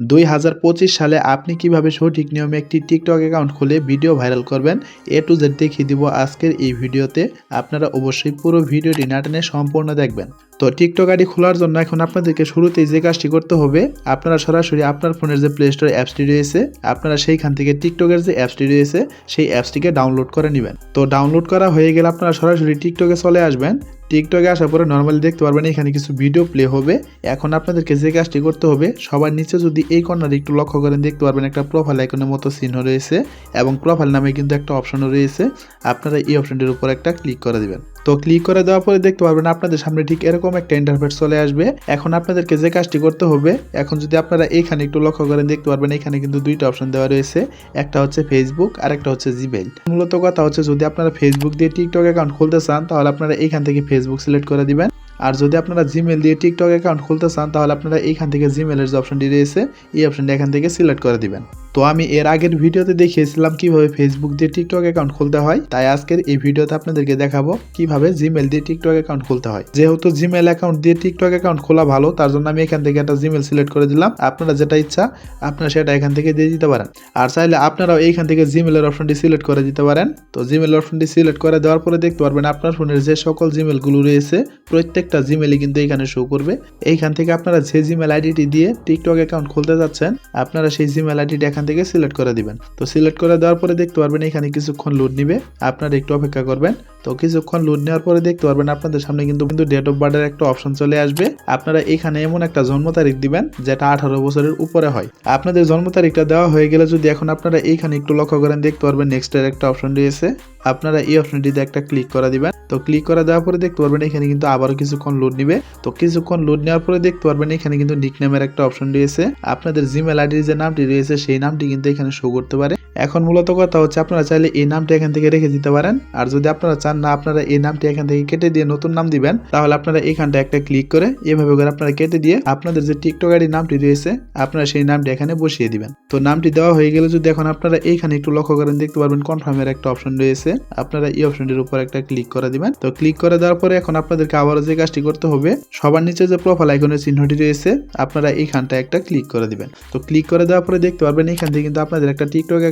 দুই হাজার পঁচিশ সালে আপনি কীভাবে সঠিক নিয়মে একটি টিকটক অ্যাকাউন্ট খুলে ভিডিও ভাইরাল করবেন, এ টু জেড দেখিয়ে দিব আজকের এই ভিডিওতে। আপনারা অবশ্যই পুরো ভিডিওটি না টেনে সম্পূর্ণ দেখবেন। তো টিকটক আইডি খোলার জন্য এখন আপনাদেরকে শুরুতেই যে কাজটি করতে হবে, আপনারা সরাসরি আপনার ফোনের যে প্লে স্টোর অ্যাপসটি রয়েছে, আপনারা সেইখান থেকে টিকটকের যে অ্যাপসটি রয়েছে, সেই অ্যাপসটিকে ডাউনলোড করে নেবেন। তো ডাউনলোড করা হয়ে গেলে আপনারা সরাসরি টিকটকে চলে আসবেন। টিকটকে আসার পরে নর্মালি দেখতে পারবেন এখানে কিছু ভিডিও প্লে হবে। এখন আপনাদেরকে যে কাজটি করতে হবে, সবার নিচে যদি এই কর্নারে একটু লক্ষ্য করেন, দেখতে পারবেন একটা প্রোফাইল আইকনের মতো চিহ্ন রয়েছে এবং প্রোফাইল নামে কিন্তু একটা অপশনও রয়েছে। আপনারা এই অপশনটির উপর একটা ক্লিক করে দিবেন। তো ক্লিক করে দেওয়ার পরে দেখতে পারবেন আপনাদের সামনে ঠিক এরকম একটা ইন্টারফেস চলে আসবে। এখন আপনাদেরকে যে কাজটি করতে হবে, এখন যদি আপনারা এখানে একটু লক্ষ্য করেন, দেখতে পারবেন এখানে কিন্তু দুইটা অপশন দেওয়া রয়েছে। একটা হচ্ছে ফেসবুক আর একটা হচ্ছে জিমেইল মূলত কথা হচ্ছে যদি আপনারা ফেসবুক দিয়ে টিকটক অ্যাকাউন্ট খুলতে চান, তাহলে আপনারা এখান থেকে ফেসবুক সিলেক্ট করে দিবেন। আর যদি আপনারা জিমেল দিয়ে টিকটক অ্যাকাউন্ট খুলতে চান, তাহলে আপনারা এইখান থেকে জিমেলের যে অপশনটি রয়েছে, এই অপশনটি এখান থেকে সিলেক্ট করে দিবেন। তো আমি এর আগের ভিডিওতে দেখিয়েছিলাম কীভাবে ফেসবুক দিয়ে টিকটক অ্যাকাউন্ট খুলতে হয়। তাই আজকের এই ভিডিওতে আপনাদেরকে দেখাবো কীভাবে জিমেল দিয়ে টিকটক অ্যাকাউন্ট খুলতে হয়। যেহেতু জিমেল অ্যাকাউন্ট দিয়ে টিকটক অ্যাকাউন্ট খোলা ভালো, তার জন্য আমি এখান থেকে একটা জিমেল সিলেক্ট করে দিলাম। আপনারা যেটা ইচ্ছা, আপনারা সেটা এখান থেকে দিয়ে দিতে পারেন। আর চাইলে আপনারাও এইখান থেকে জিমেলের অপশনটি সিলেক্ট করে দিতে পারেন। তো জিমেল অপশনটি সিলেক্ট করে দেওয়ার পরে দেখতে পারবেন, আপনার ফোনের যে সকল জিমেলগুলো রয়েছে প্রত্যেকটা জিমেলই কিন্তু এখানে শো করবে। এইখান থেকে আপনারা যে জিমেল আইডিটি দিয়ে টিকটক অ্যাকাউন্ট খুলতে যাচ্ছেন, আপনারা সেই জিমেল আইডিটি এখান থেকে সিলেক্ট করে দিবেন। তো সিলেক্ট করে দেওয়ার পরে দেখতে পারবেন এখানে কিছুক্ষণ লোড নিবে। আপনারা একটু অপেক্ষা করবেন। তো কিছুক্ষণ লোড নেওয়ার পরে দেখতে পারবেন আপনাদের সামনে কিন্তু কিন্তু ডেট অফ বার্থের একটা অপশন চলে আসবে। আপনারা এখানে এমন একটা জন্ম তারিখ দিবেন, যেটা আঠারো বছরের উপরে হয়। আপনাদের জন্ম তারিখটা দেওয়া হয়ে গেলে যদি এখন আপনারা এইখানে একটু লক্ষ্য করেন, দেখতে পারবেন নেক্সট এর একটা অপশন রয়েছে। আপনারা এই অপশনটিতে একটা ক্লিক করা দিবেন। তো ক্লিক করা দেওয়ার পরে দেখতে পারবেন এখানে কিন্তু আবার কিছুক্ষণ লোড নিবে। তো কিছুক্ষণ লোড নেওয়ার পরে দেখতে পারবেন এখানে কিন্তু নিকনেমের একটা অপশন রয়েছে। আপনাদের জিমেল আইডির যে নামটি রয়েছে, সেই নামটি কিন্তু এখানে শো করতে পারে। এখন মূলত কথা হচ্ছে আপনারা চাইলে এই নামটি এখান থেকে রেখে দিতে পারেন। আর যদি আপনারা চান না আপনারা এই নামটি এখান থেকে কেটে দিয়ে নতুন নাম দিবেন, তাহলে আপনারা এখানটা একটা ক্লিক করে এভাবে করে আপনারা কেটে দিয়ে আপনাদের যে টিকটক আইডি নামটি রয়েছে, আপনারা সেই নামটি এখানে বসিয়ে দিবেন। তো নামটি দেওয়া হয়ে গেলে যদি এখন আপনারা এইখানে একটু লক্ষ্য করেন, দেখতে পারবেন কনফার্মের একটা অপশন রয়েছে। আপনারা এই অপশনটির উপর একটা ক্লিক করে দিবেন। তো ক্লিক করে দেওয়ার পরে এখন আপনাদেরকে আবারও যে কাজটি করতে হবে, সবার নিচে যে প্রোফাইল আইকনের চিহ্নটি রয়েছে, আপনারা এইখানটা একটা ক্লিক করে দিবেন। তো ক্লিক করে দেওয়ার পরে দেখতে পারবেন এখান থেকে কিন্তু আপনাদের একটা টিকটক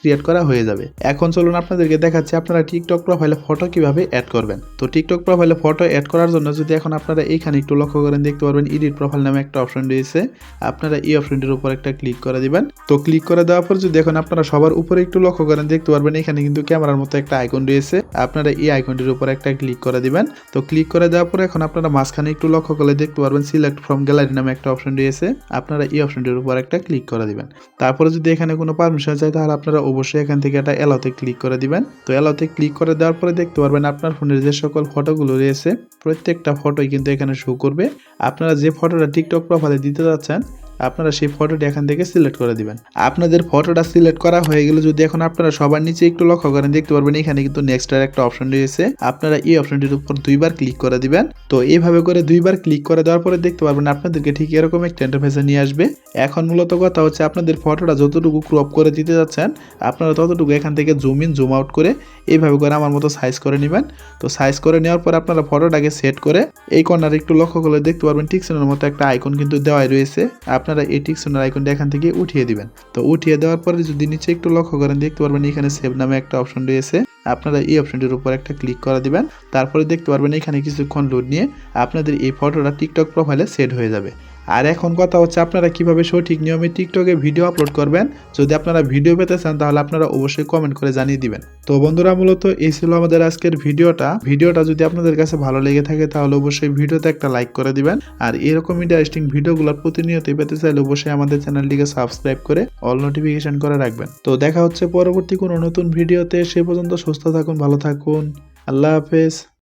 ক্রিয়েট করা হয়ে যাবে। এখন চলুন আপনাদেরকে দেখাচ্ছি আপনারা টিকটক প্রোফাইলে ফটো কীভাবে অ্যাড করবেন। তো টিকটক প্রোফাইলে ফটো অ্যাড করার জন্য যদি এখন আপনারা এইখানে একটু লক্ষ্য করেন, দেখতে পারবেন এডিট প্রোফাইল নামে একটা অপশন রয়েছে। আপনারা এই অপশনটির উপর একটা ক্লিক করে দিবেন। তো ক্লিক করে দেওয়ার পর যদি এখন আপনারা সবার উপরে একটু লক্ষ্য করেন, দেখতে পারবেন এখানে কিন্তু ক্যামেরার মতো একটা আইকন রয়েছে। আপনারা এই আইকনটির উপর একটা ক্লিক করে দিবেন। তো ক্লিক করে দেওয়ার পর এখন আপনারা মাঝখানে একটু লক্ষ্য করলে দেখতে পারবেন সিলেক্ট ফ্রম গ্যালারি নামে একটা অপশন রয়েছে। আপনারা এই অপশনটির উপর একটা ক্লিক করে দিবেন। তারপরে যদি এখানে কোনো পারমিশন চাই, তাহলে আপনারা অবশ্যই এখান থেকে একটা এলাওতে ক্লিক করে দিবেন। তো এলাওতে ক্লিক করে দেওয়ার পরে দেখতে পারবেন আপনার ফোনের যে সকল ফটোগুলো রয়েছে, প্রত্যেকটা ফটোই কিন্তু এখানে শো করবে। আপনারা যে ফটোটা টিকটক প্রোফাইলে দিতে যাচ্ছেন আপনারা সেই ফটোটি এখান থেকে সিলেক্ট করে দিবেন। আপনাদের ফটোটা সিলেক্ট করা হয়ে গেলে যদি এখন আপনারা সবার নিচে একটু লক্ষ্য করেন, দেখতে পারবেন এখানে কিন্তু নেক্সট এর একটা অপশন রয়েছে। আপনারা এই অপশনটির উপর দুইবার ক্লিক করে দিবেন। তো এইভাবে করে দুইবার ক্লিক করে দেওয়ার পরে দেখতে পারবেন আপনাদেরকে ঠিক এরকম একটা ইন্টারফেসে নিয়ে আসবে। এখন মূলত কথা হচ্ছে আপনাদের ফটোটা যতটুকু ক্রপ করে দিতে যাচ্ছেন, আপনারা ততটুকু এখান থেকে জুম ইন জুম আউট করে এইভাবে করে আমার মতো সাইজ করে নেবেন। তো সাইজ করে নেওয়ার পর আপনারা ফটোটাকে সেট করে এই কর্নারে একটু লক্ষ্য করলে দেখতে পারবেন টিকসনের মতো একটা আইকন কিন্তু দেওয়াই রয়েছে। আপনারা এই টিকসনের আইকনটা এখান থেকে উঠিয়ে দিবেন। তো উঠিয়ে দেওয়ার পরে যদি নিচে একটু লক্ষ্য করেন, দেখতে পারবেন এখানে সেভ নামে একটা অপশন রয়েছে। আপনারা এই অপশনটির উপর একটা ক্লিক করে দিবেন। তারপরে দেখতে পারবেন এখানে কিছুক্ষণ লোড নিয়ে আপনাদের এই ফটোটা টিকটক প্রোফাইলে সেট হয়ে যাবে। আর এখন কথা হচ্ছে আপনারা কীভাবে সঠিক নিয়মে টিকটকে ভিডিও আপলোড করবেন। যদি আপনারা ভিডিও পেতে চান, তাহলে আপনারা অবশ্যই কমেন্ট করে জানিয়ে দিবেন। তো বন্ধুরা, মূলত এই ছিল আমাদের আজকের ভিডিওটা। ভিডিওটা যদি আপনাদের কাছে ভালো লেগে থাকে, তাহলে অবশ্যই ভিডিওতে একটা লাইক করে দিবেন। আর এরকম ইন্টারেস্টিং ভিডিওগুলো প্রতিনিয়তই পেতে চাইলে অবশ্যই আমাদের চ্যানেলটিকে সাবস্ক্রাইব করে অল নোটিফিকেশন করে রাখবেন। তো দেখা হচ্ছে পরবর্তী কোনো নতুন ভিডিওতে। সে পর্যন্ত সুস্থ থাকুন, ভালো থাকুন। আল্লাহ হাফেজ।